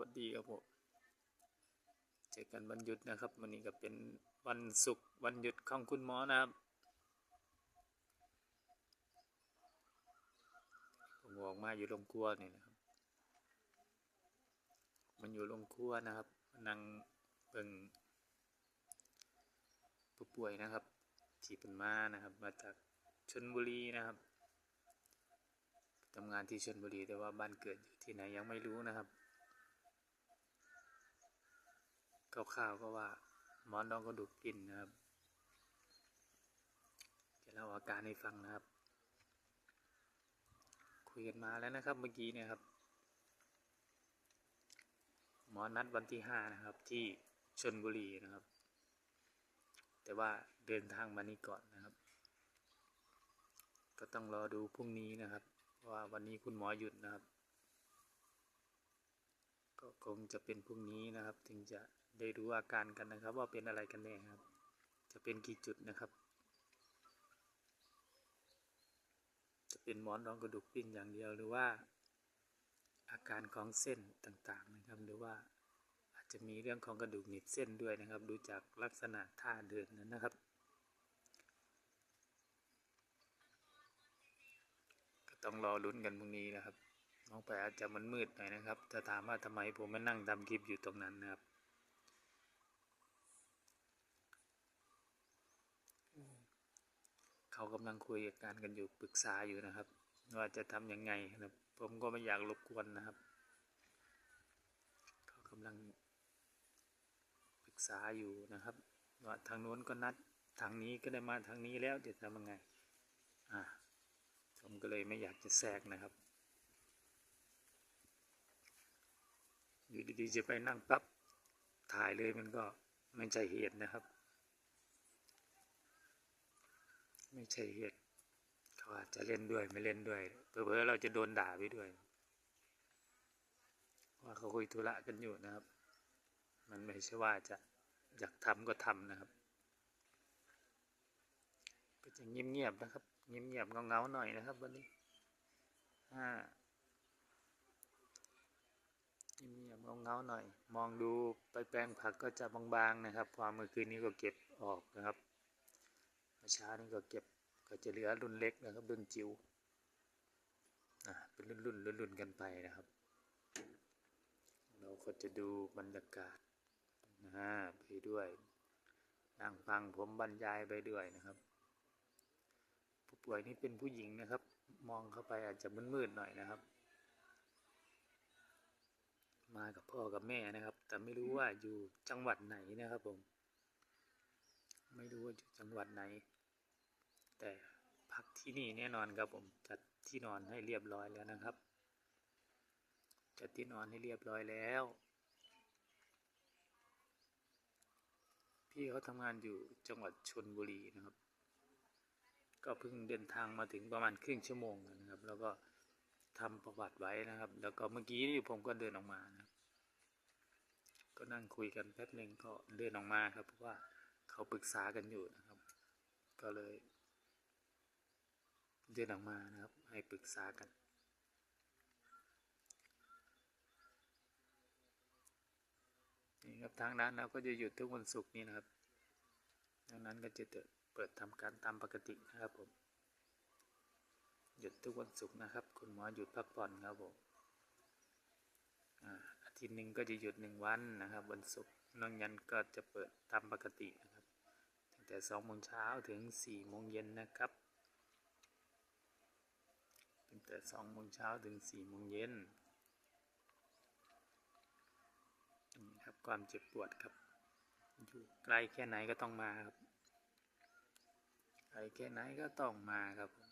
วัสดีครับผมเจอกันวันหยุดนะครับวันนี้ก็เป็นวันศุกร์วันหยุดของคุณหมอนะครับผมออกมาอยู่โรงครัวนี่นะครับ มันอยู่โรงครัวนะครับนั่งเบิ่งผู้ป่วยนะครับ ที่เป็นมานะครับ มาจากชนบุรีนะครับทำงานที่ชนบุรีแต่ว่าบ้านเกิดอยู่ที่ไหนยังไม่รู้นะครับ คร่าวๆก็ว่าหมอนรองกระดูกกลิ้นนะครับ จะเล่าอาการให้ฟังนะครับ คุยกันมาแล้วนะครับเมื่อกี้เนี่ยครับ หมอนัดวันที่ห้านะครับ ที่ชนบุรีนะครับ แต่ว่าเดินทางมานี่ก่อนนะครับ ก็ต้องรอดูพรุ่งนี้นะครับ ว่าวันนี้คุณหมอหยุดนะครับ ก็คงจะเป็นพรุ่งนี้นะครับ ถึงจะ ได้รู้อาการกันนะครับ ว่าเป็นอะไรกันแน่ครับ จะเป็นกี่จุดนะครับ จะเป็นหมอนรองกระดูกปิ้นอย่างเดียวหรือว่า อาการของเส้นต่างๆนะครับ หรือว่าอาจจะมีเรื่องของกระดูกหนีบเส้นด้วยนะครับ ดูจากลักษณะท่าเดินนั้นนะครับก็ต้องรอลุ้นกันพรุ่งนี้นะครับมองไปอาจจะมันมืดหน่อยนะครับถ้าถามว่าทำไมผมมานั่งทำคลิปอยู่ตรงนั้นนะครับ เขากำลังคุยกันกันอยู่ปรึกษาอยู่นะครับ ว่าจะทำยังไงนะผมก็ไม่อยากรบกวนนะครับ เขากำลังปรึกษาอยู่นะครับ ว่าทางโน้นก็นัดทางนี้ก็ได้มาทางนี้แล้วจะทำยังไงอ่าผมก็เลยไม่อยากจะแทรกนะครับอยู่ดีๆจะไปนั่งปั๊บถ่ายเลยมันก็ไม่ใช่เหตุนะครับ ไม่ใช่เหตุเขาอาจจะเล่นด้วยไม่เล่นด้วยเผลอๆเราจะโดนด่าไปด้วย ว่าเขาคุยธุระกันอยู่นะครับ มันไม่ใช่ว่าจะอยากทำก็ทำนะครับ ก็จะเงียบๆนะครับ เงียบๆเงาๆหน่อยนะครับ วันนี้อ่าเงียบๆเงาๆหน่อย มองดูไปแปลงผักก็จะบางๆนะครับ ความเมื่อคืนนี้ก็เก็บออกนะครับ มื่อเช้านี้ก็เก็บก็จะเหลือรุ่นเล็กนะครับรุ่นจิ๋วอ่าเป็นรุ่นรุ่นรุ่นรุ่นกันไปนะครับ เราก็จะดูบรรยากาศนะไปด้วยนั่งฟังผมบรรยายไปด้วยนะครับ ผู้ป่วยนี่เป็นผู้หญิงนะครับ มองเข้าไปอาจจะมืดๆหน่อยนะครับ มากับพ่อกับแม่นะครับ แต่ไม่รู้ว่าอยู่จังหวัดไหนนะครับผม ไม่รู้ว่าอยู่จังหวัดไหน แต่พักที่นี่แน่นอนครับผมจัดที่นอนให้เรียบร้อยแล้วนะครับ จัดที่นอนให้เรียบร้อยแล้ว พี่เขาทำงานอยู่จังหวัดชนบุรีนะครับ ก็เพิ่งเดินทางมาถึงประมาณครึ่งชั่วโมงนะครับ แล้วก็ทำประวัติไว้นะครับ แล้วก็เมื่อกี้นี่ผมก็เดินออกมานะครับก็นั่งคุยกันแป๊บหนึ่งก็เดินออกมาครับเพราะว่า เขาปรึกษากันอยู่นะครับ ก็เลยเดินออกมานะครับ ให้ปรึกษากัน นี่ครับทางนั้นเราก็จะหยุดทุกวันศุกร์นี่นะครับดังนั้นก็จะเปิดทำการตามปกตินะครับผมหยุดทุกวันศุกร์นะครับ คุณหมอหยุดพักผ่อนครับผมอาทิตย์หนึ่งก็จะหยุดหนึ่งวันนะครับ วันศุกร์น้อกนั้นก็จะเปิดตามปกตินะครับ ตั้งแต่สองโมงเช้าถึงสี่โมงเย็นนะครับตั้งแต่สองโมงเช้าถึงสี่โมงเย็นนี่ครับความเจ็บปวดครับ อยู่ไกลแค่ไหนก็ต้องมาครับไกลแค่ไหนก็ต้องมาครับผม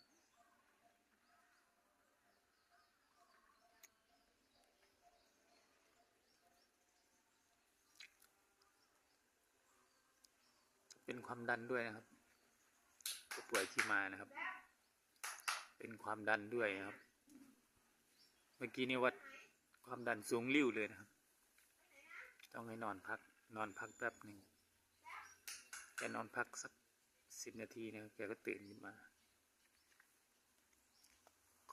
เป็นความดันด้วยนะครับผู้ป่วยที่มานะครับ เป็นความดันด้วยนะครับ เมื่อกี้นี่วัดความดันสูงริ้วเลยนะครับ ต้องให้นอนพักนอนพักแป๊บหนึ่งแกนอนพักสักสิบนาทีนะแกก็ตื่นขึ้นมา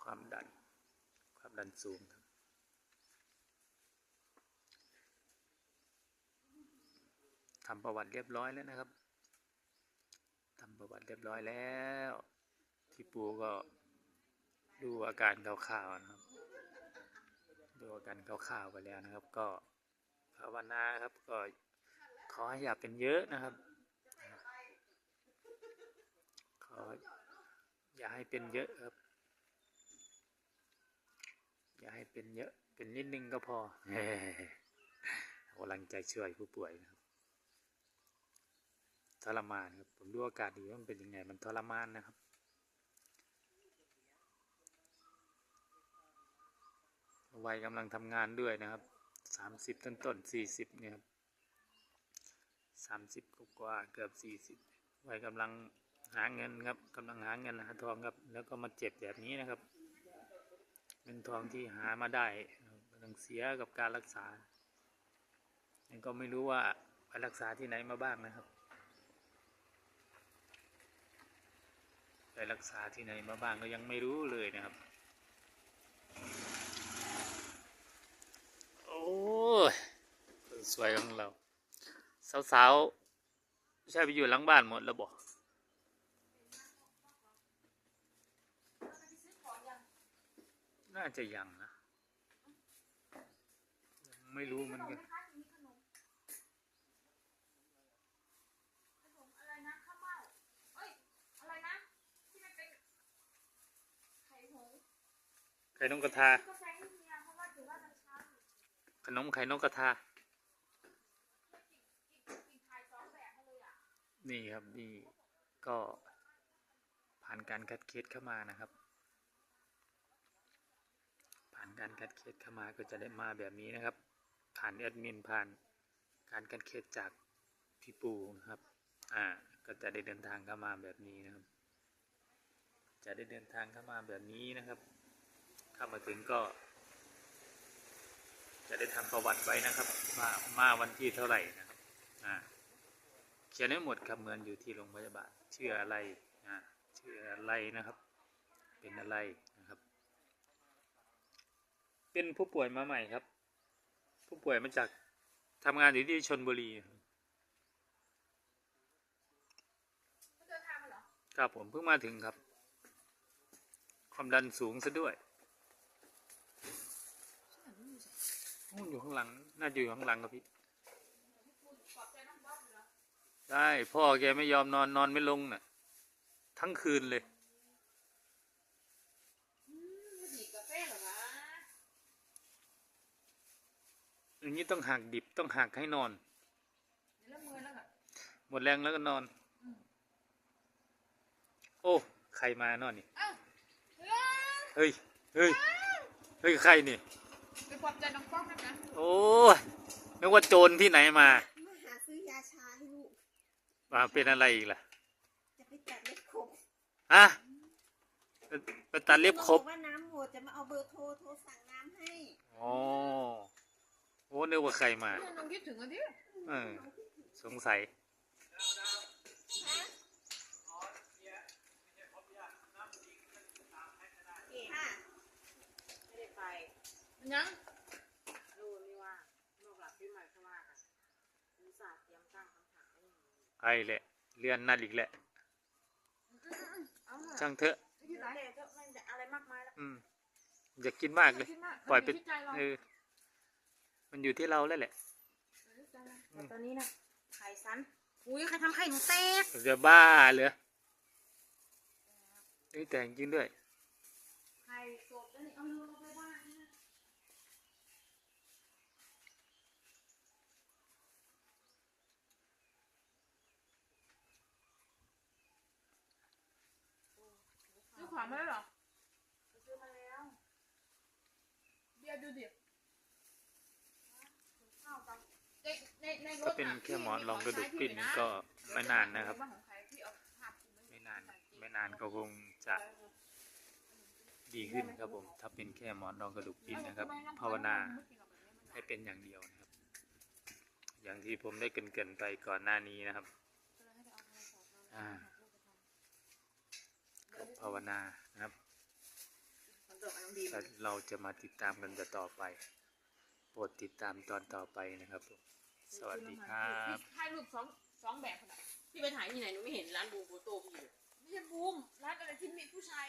ความดัน ความดันสูงครับทำประวัติเรียบร้อยแล้วนะครับ ทำประวัติเรียบร้อยแล้วพี่ปูก็ดูอาการคร่าวๆนะครับ ดูอาการคร่าวๆไปแล้วนะครับ ก็ภาวนาครับก็ขอให้อย่าเป็นเยอะนะครับขออย่าให้เป็นเยอะครับ อย่าให้เป็นเยอะเป็นนิดนึงก็พอ กำลังใจช่วยผู้ป่วยนะครับ ทรมานครับผมดูอาการดีว่ามันเป็นยังไงมันทรมานนะครับ วัยกำลังทำงานด้วยนะครับสามสิบต้นต้นสี่สิบเนี่ยครับสามสิบกว่าเกือบสี่สิบวัยกำลังหาเงินครับกำลังหาเงินหาทองครับ แล้วก็มาเจ็บแบบนี้นะครับเงินทองที่หามาได้กำลังเสียกับการรักษายังก็ไม่รู้ว่าไปรักษาที่ไหนมาบ้างนะครับ ไปรักษาที่ไหนมาบ้างก็ยังไม่รู้เลยนะครับ โอ้ยคนสวยของเรา สาวๆใช่ไปอยู่หลังบ้านหมดแล้วบอกน่าจะยังนะ ไม่รู้มันกัน อะไรนะข้าวเม่าเอ้ย อะไรนะ ที่มันเป็นไข่หงส์ ไข่นกกระทา ขนมไข่นกกระทา นี่ครับนี่ก็ผ่านการคัดเคสเข้ามานะครับ ผ่านการคัดเคสเข้ามาก็จะได้มาแบบนี้นะครับ ผ่านแอดมินผ่านการคัดเคสจากพี่ปูนะครับ อ่า ก็จะได้เดินทางเข้ามาแบบนี้นะครับ จะได้เดินทางเข้ามาแบบนี้นะครับ เข้ามาถึงก็ จะได้ทำประวัติไว้นะครับว่ามาวันที่เท่าไหร่นะครับอ่าเขียนให้หมดครับเหมือนอยู่ที่โรงพยาบาลชื่ออะไรอ่าชื่ออะไรนะครับ เป็นอะไรนะครับ เป็นผู้ป่วยมาใหม่ครับ ผู้ป่วยมาจากทำงานอยู่ที่ชนบุรีมันเดินทางมาเหรอครับผมเพิ่งมาถึงครับ ความดันสูงซะด้วย โอ้อยู่ข้างหลัง น่าจะอยู่ข้างหลังครับพี่ขอบใจน้องบ๊อบเหรอได้ พ่อแกไม่ยอมนอนนอนไม่ลงน่ะ ทั้งคืนเลยอืมมันดีกาแฟเหรอวะอย่างนี้ต้องหักดิบต้องหักให้นอนเดี๋ยวละมือแล้วก็หมดแรงแล้วก็นอนอืมโอ้ใครมานอนนี่เอ้าเอ้ยเฮ้ย เฮ้ย เฮ้ยใครนี่ ไปขอบใจน้องบ๊อบนะนะโอ้ยนึกว่าโจรที่ไหนมามาหาซื้อยาชาให้ลูกมาเป็นอะไรอีกล่ะจะไปตัดเล็บขบฮะไปไปตัดเล็บครบอกว่าน้ำหมดจะมาเอาเบอร์โทรโทรสั่งน้ำให้อ๋อโอ้นึกว่าใครมาเนี่ยน้องคิดถึงอันนี้เออสงสัย ค่ะ ไม่ได้ไป มัน ยังรู้ไม่ว่าโรคหลับที่ใหม่เข้ามาค่ะอุตส่าห์เตรียมตั้งคำถามไว้อย่างนี้ไอ้แหละ เลื่อนนัดอีกแหละ เอาเถอะช่างเถอะไม่คิดไรแต่ก็ไม่ได้อะไรมากมายแล้วอืม อย่าคิดมากเลย คิดมากปล่อยไปมันยู่ที่ใจเราเออ มันอยู่ที่เราแล้วแหละ แต่ตอนนี้นะไข่สันอุ้ยใครทำไข่หนูแตกจะบ้าเหรอนี่แต่งจริงด้วย ไข่สดแล้วนี่เอาลืมเอาไปบ้านนะ ซื้อของ มาแล้วเหรอซื้อมาแล้วเบียร์ดูดิข้าวกับในในในรถก็เป็นแค่หมอนรองกระดูกปิ้นก็ไม่นานนะครับของใครที่เอาภาพคุณไม่นานไม่นานก็คงจะดีขึ้นครับผม ถ้าเป็นแค่หมอนรองกระดูกปิ้นนะครับ ภาวนาให้เป็นอย่างเดียวนะครับ อย่างที่ผมได้เกรินๆไปก่อนหน้านี้นะครับ อ่าก็ ภาวนานะครับ เราจะมาติดตามกันต่อไป โปรดติดตามตอนต่อไปนะครับ สวัสดีครับถ่ายรูปสองสองแบบพี่ไปถ่ายที่ไหนหนูไม่เห็นร้านบูโบโตพี่ไม่ใช่บูมร้านอะไรที่มีผู้ชาย